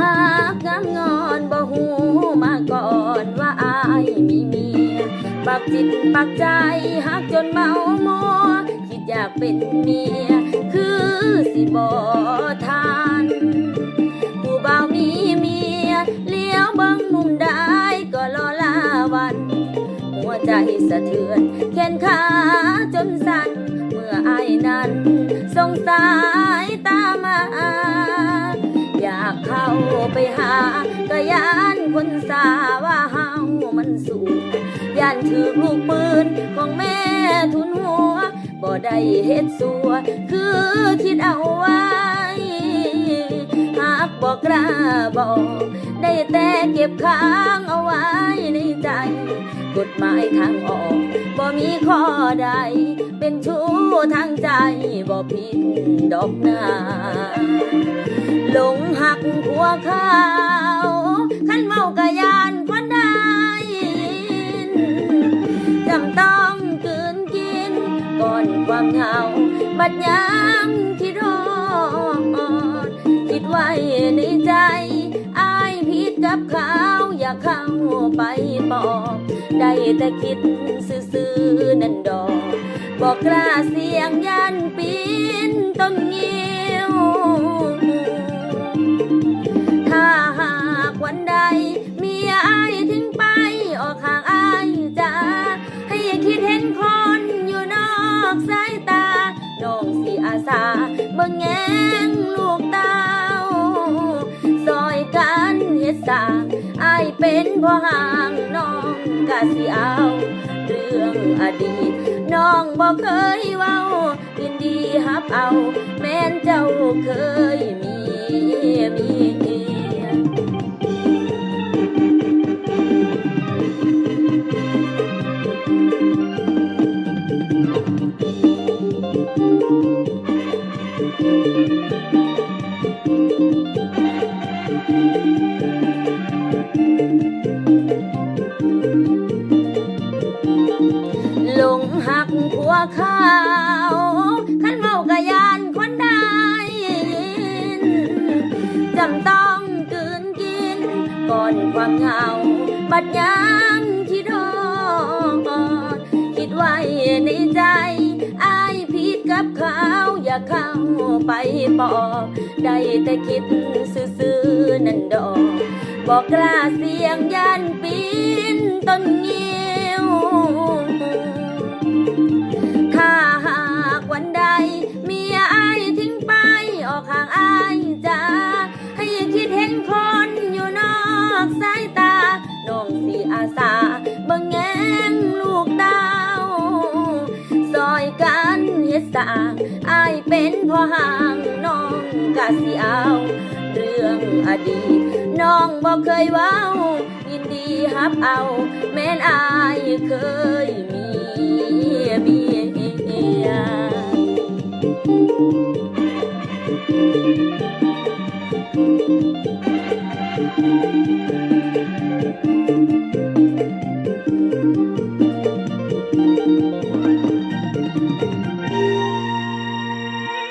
หากงามงอนบ่หูมาก่อนว่าอายมีเมียปักจิตปักใจหักจนเมาโมคิดอยากเป็นเมีย คือสิบ่ทานผู้บ่าวมีเมียเลี้ยวบังมุมได้ก็รอลาวัน หัวใจสะเทือนแขนขาจนสั่นเมื่ออายนั้นสงสายตามา ก็ยานคนสาว่าเฮามันสูงยานถือลูกปืนของแม่ทุนหัว บ่ได้เฮ็ดสัว คือคิดเอาไว้ หากบอกกล้าบอก ได้แต่เก็บค้างเอาไว้ในใจ กฎหมายทางออกบ่มีข้อใด เป็นชู้ทางใจบ่ผิดดอกนาหลงหักหัวข้า กะยานคนใดจำต้องกืนกิน ก่อนความเหงา บัดยามคิดฮอดคิดไว้ในใจอายผิดกับเขาอยากเข้าไปบอกได้แต่คิดซื่อๆนั่นดอกบอกกล้าเสียงยันปีนต้นเงี้ยว เบิ่งแงงลูกเต้าซอยกันเฮ็ดสร้างอายเป็นพ่อห่างน้องกะสิเอา เรื่องอดีต น้องบอกเคยเว้ายินดีฮับเอา แม่นเจ้าเคยมีมี ข้าวขันเมากะยานคนใดจำต้องกืนกิน ก่อนความเหงา บัดยามคิดฮอดคิดไว้ในใจอายผิดกับเขาอยากเข้าไปบอกได้แต่คิดซื่อๆนั่นดอกบอกกล้าเสียงยันปีนต้นเงี้ยว สาบังแงงลูกดาวซอยกันเฮ็ดสางอายเป็นพ่อห่างน้องกะสิเอา เรื่องอดีตน้องบ่เคยเว้า ยินดีฮับเอา แม่นอายเคยมีเมีย